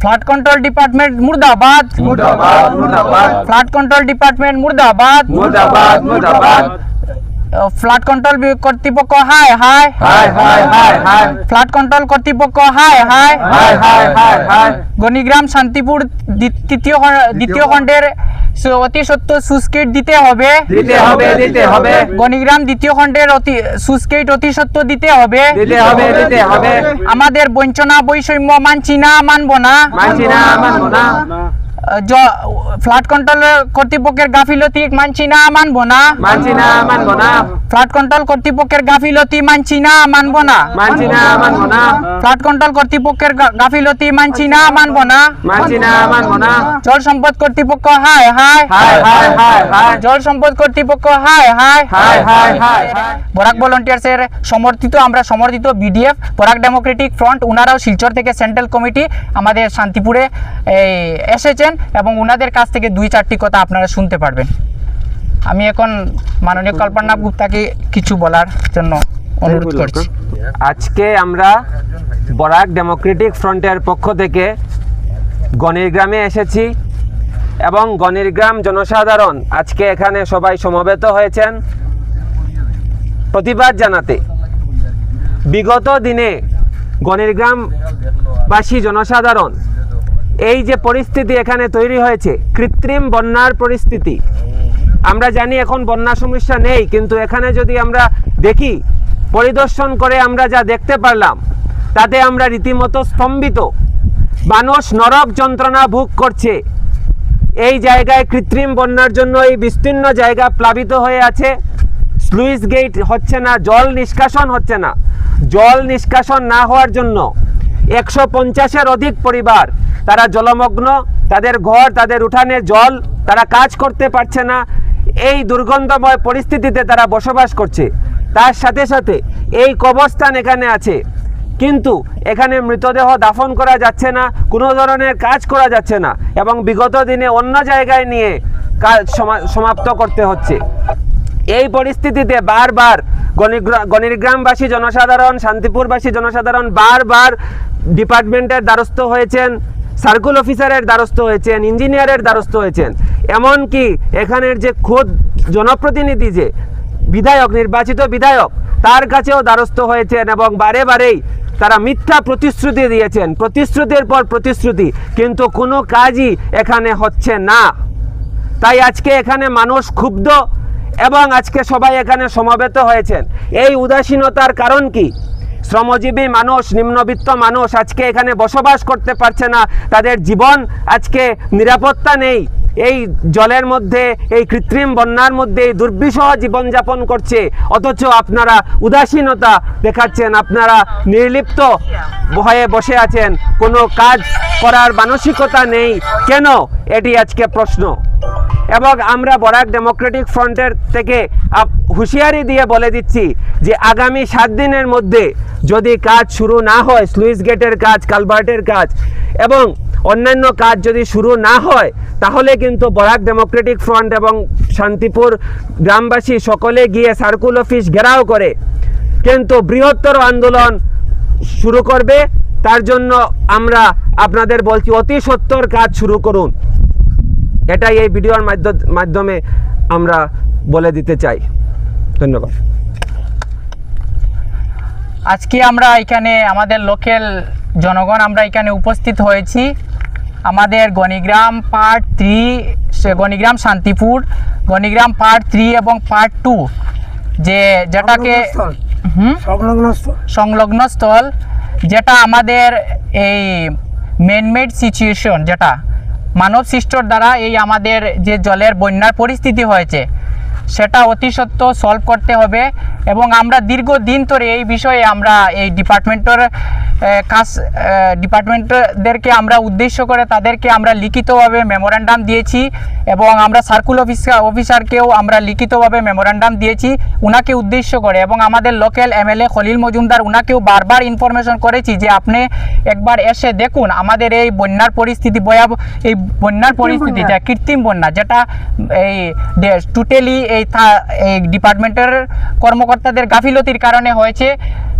Flood control department মুর্দাবাদ মুর্দাবাদ মুর্দাবাদ ফ্লাড কন্ট্রোল ডিপার্টমেন্ট মুর্দাবাদ মুর্দাবাদ মুর্দাবাদ ফ্লাড কন্ট্রোল কর্তৃপক্ষ হাই হাই হাই হাই হাই হাই ফ্লাড কন্ট্রোল কর্তৃপক্ষ হাই হাই হাই হাই হাই হাই গণিগ্রাম শান্তিপুর দ্বি- তৃতীয় খ- দ্বিতীয় খণ্ডের অতি সত্য সুস্কেট দিতে হবে। দিতে হবে দিতে হবে। গণিগ্রাম দ্বিতীয় খণ্ডের অতি সুস্কেট অতি সত্য দিতে হবে। দিতে হবে দিতে হবে। আমাদের বঞ্চনা বৈষম্য মানছি না মানব না। মানছি না মানবো না। ফ্লাড কন্ট্রোল কর্তৃপক্ষের গাফিলতি মানছি না মানব না? মানছি না মানবো না। ফ্লাড কন্ট্রোল কর্তৃপক্ষের গাফিলতি মানছি না মানব না? মানছি না মানবো না। ফ্লাড কন্ট্রোল কর্তৃপক্ষের গাফিলতি মানছি না মানব না? মানছি না মানবো না। জল সম্পদ কর্তৃপক্ষ হাই হাই হাই হাই হাই হাই জল সম্পদ কর্তৃপক্ষ হাই হাই হাই হাই হাই বরাক ভলেন্টিয়ার্সের সমর্থিত আমরা সমর্থিত বিডিএফ বরাক ডেমোক্রেটিক ফ্রন্ট উনারাও শিলচর থেকে সেন্ট্রাল কমিটি আমাদের শান্তিপুরে এই, এসেছেন। এবং ওনাদের কাছ থেকে দুই চারটি কথা আপনারা শুনতে পারবেন। আমি এখন মাননীয় কল্পনা গুপ্তাকে কিছু বলার জন্য অনুরোধ করছি। আজকে আমরা বরাক ডেমোক্রেটিক ফ্রন্টের পক্ষ থেকে গণের গ্রামে এসেছি এবং গণির গ্রাম জনসাধারণ আজকে এখানে সবাই সমবেত হয়েছেন। প্রতিবাদ জানাতে। বিগত দিনে গণের গ্রামবাসী জনসাধারণ এই যে পরিস্থিতি এখানে তৈরি হয়েছে, কৃত্রিম বন্যার পরিস্থিতি। আমরা জানি এখন বন্যা সমস্যা নেই, কিন্তু এখানে যদি আমরা দেখি, পরিদর্শন করে আমরা যা দেখতে পারলাম, তাতে আমরা রীতিমতো স্তম্ভিত। মানুষ নরক যন্ত্রণা ভোগ করছে। এই জায়গায় কৃত্রিম বন্যার জন্য এই বিস্তীর্ণ জায়গা প্লাবিত হয়ে আছে। স্লুইস গেট হচ্ছে না, জল নিষ্কাশন হচ্ছে না। জল নিষ্কাশন না হওয়ার জন্য একশো পঞ্চাশের অধিক পরিবার, তারা জলমগ্ন, তাদের ঘর, তাদের উঠানে জল, তারা কাজ করতে পারছে না। এই দুর্গন্ধময় পরিস্থিতিতে তারা বসবাস করছে। তার সাথে সাথে এই কবরস্থান এখানে আছে। কিন্তু এখানে মৃতদেহ দাফন করা যাচ্ছে না, কোনো ধরনের কাজ করা যাচ্ছে না এবং বিগত দিনে অন্য জায়গায় নিয়ে কাজ সমাপ্ত করতে হচ্ছে। এই পরিস্থিতিতে বারবার গণিগ্রা- গণিরগ্রামবাসী জনসাধারণ, শান্তিপুরবাসী, জনসাধারণ বারবার ডিপার্টমেন্টের দ্বারস্থ হয়েছেন, সার্কুল অফিসারের দ্বারস্থ হয়েছেন, ইঞ্জিনিয়ারের দ্বারস্থ হয়েছেন। এমনকি এখানের যে খোদ জনপ্রতিনিধি যে বিধায়ক, নির্বাচিত বিধায়ক, তার কাছেও দ্বারস্থ হয়েছেন এবং বারে বারেই তারা মিথ্যা প্রতিশ্রুতি দিয়েছেন। প্রতিশ্রুতির পর প্রতিশ্রুতি, কিন্তু কোনো কাজই এখানে হচ্ছে না। তাই আজকে এখানে মানুষ ক্ষুব্ধ এবং আজকে সবাই এখানে সমাবেত হয়েছেন। এই উদাসীনতার কারণ কি? শ্রমজীবী মানুষ, নিম্নবিত্ত মানুষ আজকে এখানে বসবাস করতে পারছে না। তাদের জীবন আজকে নিরাপত্তা নেই। এই জলের মধ্যে, এই কৃত্রিম বন্যার মধ্যে এই দুর্বিষহ জীবনযাপন করছে। অথচ আপনারা উদাসীনতা দেখাচ্ছেন, আপনারা নির্লিপ্ত হয়ে বসে আছেন। কোনো কাজ করার মানসিকতা নেই। কেন? এটি আজকে প্রশ্ন। এবং আমরা বরাক ডেমোক্রেটিক ফ্রন্টের থেকে হুঁশিয়ারি দিয়ে বলে দিচ্ছি যে আগামী সাত দিনের মধ্যে যদি কাজ শুরু না হয় স্লুইস গেটের কাজ কালভার্টের কাজ এবং অন্যান্য কাজ যদি শুরু না হয়, তাহলে কিন্তু বরাক ডেমোক্রেটিক ফ্রন্ট এবং শান্তিপুর গ্রামবাসী সকলে গিয়ে সার্কুল অফিস ঘেরাও করে। কিন্তু বৃহত্তর আন্দোলন শুরু করবে, তার জন্য আমরা আপনাদের বলছি অতি সত্তর কাজ শুরু করুন। এটাই এই ভিডিওর মাধ্য- মাধ্যমে আমরা বলে দিতে চাই। ধন্যবাদ। আজকে আমরা এখানে আমাদের লোকাল জনগণ আমরা এখানে উপস্থিত হয়েছি। আমাদের Ganigram part three Ganigram Shantipur Ganigram part three এবং পার্ট টু যে যেটাকে হুম? সংলগ্ন স্থল যেটা আমাদের এই মেনমেড সিচুয়েশন যেটা মানব সৃষ্টর দ্বারা এই আমাদের যে জলের বন্যার পরিস্থিতি হয়েছে সেটা অতি সত্ত্ব সলভ করতে হবে এবং আমরা দীর্ঘদিন ধরে এই বিষয়ে আমরা এই ডিপার্টমেন্টের কাজ ডিপার্টমেন্টদেরকে আমরা উদ্দেশ্য করে তাদেরকে আমরা লিখিতভাবে মেমোরান্ডাম দিয়েছি এবং আমরা সার্কুল অফিসার অফিসারকেও আমরা লিখিতভাবে মেমোরান্ডাম দিয়েছি উনাকে উদ্দেশ্য করে এবং আমাদের লোকাল এমএলএ খলিল মজুমদার উনাকেও বারবার ইনফরমেশন করেছি যে আপনি একবার এসে দেখুন আমাদের এই বন্যার পরিস্থিতি ভয়াবহ এই বন্যার পরিস্থিতি যা কৃত্রিম বন্যা যেটা এই টোটালি এই এই ডিপার্টমেন্টের কর্মকর্তাদের গাফিলতির কারণে হয়েছে।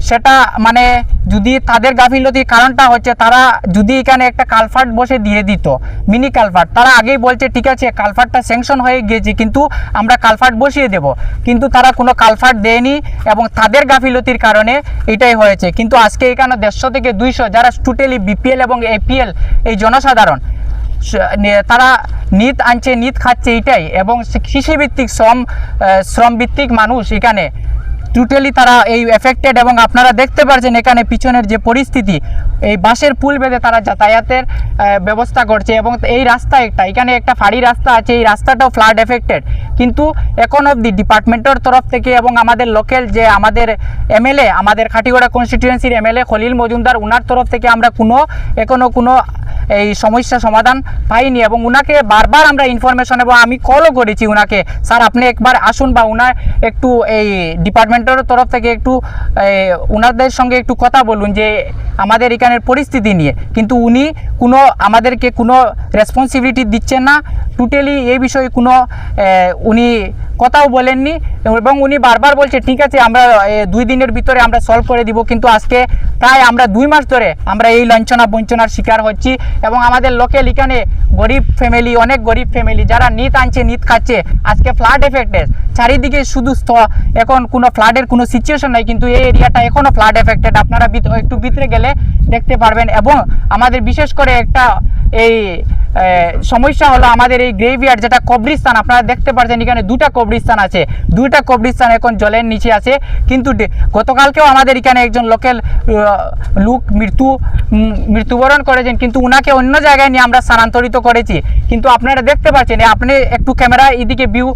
সেটা মানে যদি তাদের গাফিলতির কারণটা হচ্ছে, তারা যদি এখানে একটা কালফার্ট বসে দিয়ে দিত, মিনি কালফার্ট তারা আগেই বলছে, ঠিক আছে কালফার্টটা স্যাংশন হয়ে গিয়েছে, কিন্তু আমরা কালফার্ট বসিয়ে দেব। কিন্তু তারা কোনো কালফার্ট দেয়নি এবং তাদের গাফিলতির কারণে এটাই হয়েছে। কিন্তু আজকে এখানে দেড়শো থেকে দুইশো যারা টোটালি বিপিএল এবং এপিএল এই জনসাধারণ তারা নিত, আনছে, নিত, খাচ্ছে এটাই এবং কৃষিভিত্তিক শ্রম শ্রমভিত্তিক মানুষ এখানে। টোটালি তারা এই এফেক্টেড এবং আপনারা দেখতে পারছেন এখানে পিছনের যে পরিস্থিতি, এই বাঁশের পুল বেঁধে তারা যাতায়াতের ব্যবস্থা করছে এবং এই রাস্তা একটা, এখানে একটা ফাড়ি রাস্তা আছে, এই রাস্তাটাও ফ্লাড এফেক্টেড কিন্তু এখন অবধি ডিপার্টমেন্টের তরফ থেকে এবং আমাদের লোকাল যে আমাদের এমএলএ আমাদের খাটিগড়া কনস্টিটিউয়েন্সির এমএলএ খলিল মজুমদার ওনার তরফ থেকে আমরা কোনো এখনও কোনো এই সমস্যা সমাধান পাইনি এবং উনাকে বারবার আমরা ইনফরমেশন এবং আমি কলও করেছি উনাকে। স্যার, আপনি একবার আসুন বা উনার একটু এই ডিপার্টমেন্টের তরফ থেকে একটু উনাদের সঙ্গে একটু কথা বলুন যে আমাদের এখানের পরিস্থিতি নিয়ে। কিন্তু উনি কোনো আমাদেরকে কোনো রেসপন্সিবিলিটি দিচ্ছেন না। টোটালি এই বিষয়ে কোনো উনি কথাও বলেননি এবং উনি বারবার বলছে, ঠিক আছে, আমরা দুই দিনের ভিতরে আমরা সলভ করে দিব। কিন্তু আজকে প্রায় আমরা দুই মাস ধরে আমরা এই লাঞ্ছনা বঞ্চনার শিকার হচ্ছি এবং আমাদের লোকেল এখানে গরিব ফ্যামিলি অনেক গরিব ফ্যামিলি যারা নিত আনছে, নিত খাচ্ছে, আজকে ফ্লাড এফেক্টেড চারিদিকে শুধু এখন কোনো ফ্লাডের কোনো সিচুয়েশন নাই, কিন্তু এই এরিয়াটা এখনও ফ্লাড এফেক্টেড আপনারা একটু ভিতরে গেলে দেখতে পারবেন এবং আমাদের বিশেষ করে একটা এই সমস্যা হলো আমাদের এই গ্রেভিয়ার্ড যেটা কবরিস্তান আপনারা দেখতে পাচ্ছেন এখানে দুটা কবরিস্তান আছে। দুইটা কবরিস্তান এখন জলের নিচে আছে। কিন্তু গতকালকেও আমাদের এখানে একজন লোকাল লোক মৃত্যু মৃত্যুবরণ করেছেন, কিন্তু উনাকে অন্য জায়গায় নিয়ে আমরা স্থানান্তরিত করেছি। কিন্তু আপনারা দেখতে পাচ্ছেন আপনি একটু ক্যামেরা এদিকে ভিউ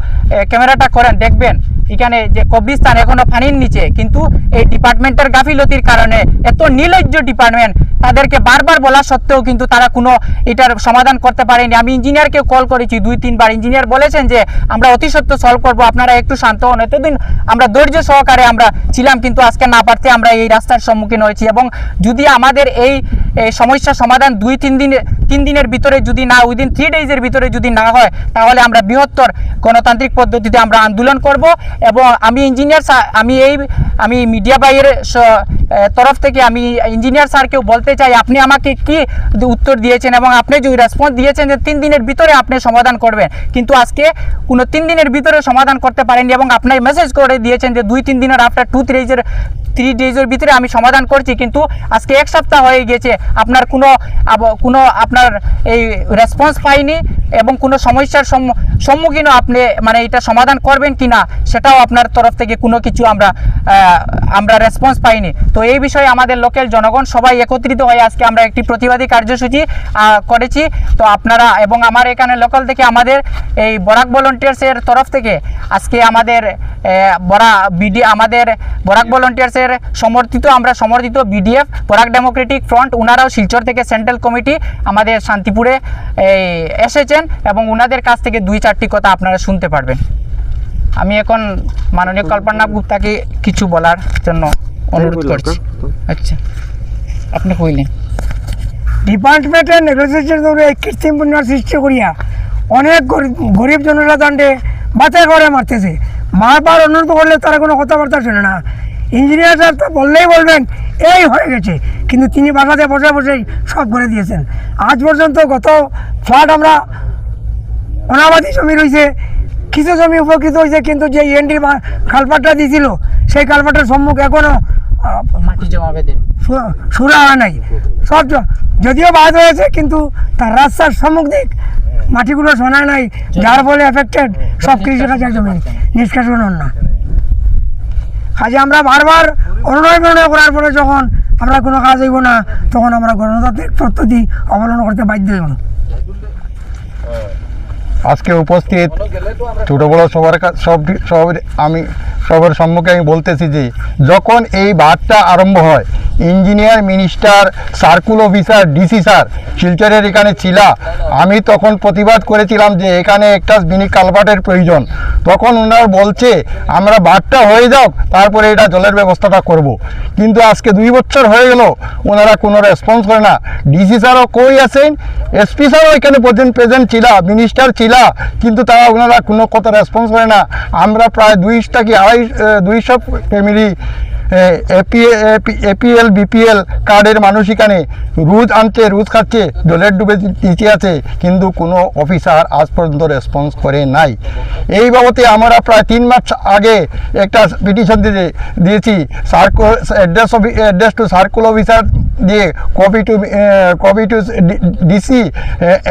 ক্যামেরাটা করেন, দেখবেন। এখানে যে কবরিস্তান এখনও পানির নিচে, কিন্তু এই ডিপার্টমেন্টের গাফিলতির কারণে এত নির্লজ্জ ডিপার্টমেন্ট তাদেরকে বারবার বলা সত্ত্বেও কিন্তু তারা কোনো এটার সমাধান করতে পারেনি। আমি ইঞ্জিনিয়ারকে কল করেছি, দুই, তিনবার। ইঞ্জিনিয়ার বলেছেন যে, আমরা অতি সত্য সলভ করব, আপনারা একটু শান্ত হন। এতদিন আমরা ধৈর্য সহকারে আমরা ছিলাম, কিন্তু আজকে না পারতে আমরা এই রাস্তার সম্মুখীন হয়েছি। এবং যদি আমাদের এই এই সমস্যার সমাধান দুই, তিন দিন, তিন দিনের ভিতরে যদি না উইদিন থ্রি ডেজের ভিতরে যদি না হয়, তাহলে আমরা বৃহত্তর গণতান্ত্রিক পদ্ধতিতে আমরা আন্দোলন করব এবং আমি ইঞ্জিনিয়ার আমি এই, আমি মিডিয়া বাইয়ের তরফ থেকে আমি ইঞ্জিনিয়ার স্যারকেও বলতে চাই, আপনি আমাকে কি উত্তর দিয়েছেন এবং আপনি যে রেসপন্স দিয়েছেন যে তিন দিনের ভিতরে আপনি সমাধান করবেন, কিন্তু আজকে কোনো তিন দিনের ভিতরে সমাধান করতে পারেননি এবং আপনি মেসেজ করে দিয়েছেন যে দুই, তিন দিনের আফটার টু থ্রি ডেজের থ্রি ডেজের ভিতরে আমি সমাধান করছি, কিন্তু আজকে এক সপ্তাহ হয়ে গেছে আপনার কোনো কোনো আপনার এই রেসপন্স পাইনি এবং কোনো সমস্যার সম্মুখীনও আপনি মানে এটা সমাধান করবেন কি না সেটাও আপনার তরফ থেকে কোনো কিছু আমরা আমরা রেসপন্স পাইনি। তো এই বিষয়ে আমাদের লোকাল জনগণ সবাই একত্রিত হয়ে আজকে আমরা একটি প্রতিবাদী কার্যসূচি করেছি। তো আপনারা এবং আমার এখানে লোকাল থেকে আমাদের এই বরাক ভলেন্টিয়ার্সের তরফ থেকে আজকে আমাদের বরা, বিডি, আমাদের বরাক ভলেন্টিয়ার্সের সমর্থিত, আমরা সমর্থিত বিডিএফ, বরাক ডেমোক্রেটিক ফ্রন্ট ওনারাও শিলচর থেকে সেন্ট্রাল কমিটি আমাদের শান্তিপুরে এসেছেন এবং ওনাদের কাছ থেকে দুই চারটি কথা আপনারা শুনতে পারবেন। আমি এখন মাননীয় কল্পনা গুপ্তাকে কিছু বলার জন্য অনুরোধ করছি। আচ্ছা। আপনি কইলেন। ডিপার্টমেন্টের নেগোসিয়েশন করে কৃত্রিম বন্যার সৃষ্টি করিয়া অনেক গরিব জনেরা দণ্ডে বাছাই করে মারতেছে। বারবার অনুরোধ করলে তারা কোনো কথাবার্তা শোনে না। ইঞ্জিনিয়ার স্যার তো বললেই বলবেন এই হয়ে গেছে। কিন্তু তিনি বাসাতে বসে বসেই সব করে দিয়েছেন। আজ পর্যন্ত গত ফ্লাড আমরা অনাবাদী জমি রয়েছে কিছু জমি উপকৃত হয়েছে কিন্তু যে ইএনডি খালপাটটা দিয়েছিল সেই খালপাটের সম্মুখ এখনও সুরা হয় নাই। সব যদিও বাদ হয়েছে কিন্তু তার রাস্তার সম্মুখ দিক মাটিগুলো শোনায় নাই যার ফলে এফেক্টেড সব কৃষিকাজের জমি। নিষ্কাশন না। কাজে আমরা বারবার অনুনয় করার পরে যখন আমরা কোনো কাজ হইব না, তখন আমরা গণতান্ত্রিক পদ্ধতি অবলম্বন করতে বাধ্য হইব। আজকে উপস্থিত ছোট বড় সবার সব সব আমি সবার সম্মুখে আমি বলতেছি যে যখন এই বাদটা আরম্ভ হয় engineer, minister, circle officer, DC sir, শিলচরের এখানে ছিলা। আমি তখন প্রতিবাদ করেছিলাম যে এখানে একটা মিনি কালভার্টের প্রয়োজন। তখন ওনারা বলছে, আমরা বাদটা হয়ে যাও তারপরে এটা জলের ব্যবস্থাটা করব। কিন্তু আজকে দুই বছর হয়ে গেল ওনারা কোনো রেসপন্স করে না। ডিসি স্যারও কই আছেন? এসপি স্যারও এখানে প্রেজেন্ট প্রেজেন্ট ছিলা, মিনিস্টার ছিলা, কিন্তু তারা ওনারা কোনো কথা রেসপন্স করে না। আমরা প্রায় দুইশটা কি আড়াই দুইশো ফ্যামিলি এপিএল, বিপিএল কার্ডের মানুষ এখানে রুজ আনছে, রুজ খাচ্ছে জলের ডুবে নিচে আছে, কিন্তু কোনো অফিসার আজ পর্যন্ত রেসপন্স করে নাই। এই বাবদে আমরা প্রায় তিন মাস আগে একটা পিটিশন দিয়ে দিয়েছি circle address office address to circle officer দিয়ে copy to copy to DC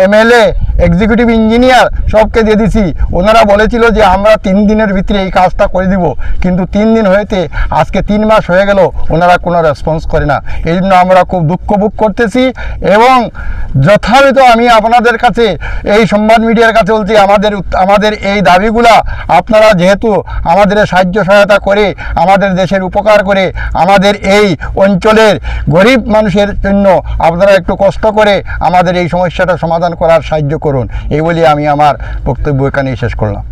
MLA executive engineer সবকে দিয়ে দিছি। ওনারা বলেছিল যে আমরা তিন দিনের ভিতরে এই কাজটা করে দিব। কিন্তু তিন দিন হয়েতে আজকে তিন মাস হয়ে গেল, ওনারা কোনো রেসপন্স করে না। এই জন্য আমরা খুব দুঃখ ভোগ করতেছি এবং যথাযথ আমি আপনাদের কাছে, এই সংবাদ মিডিয়ার কাছে বলছি, আমাদের আমাদের এই দাবিগুলা আপনারা যেহেতু আমাদের সাহায্য সহায়তা করে, আমাদের দেশের উপকার করে, আমাদের এই অঞ্চলের গরিব মানুষের জন্য আপনারা একটু কষ্ট করে আমাদের এই সমস্যাটা সমাধান করার সাহায্য করুন। এই বলে আমি আমার বক্তব্য এখানেই শেষ করলাম।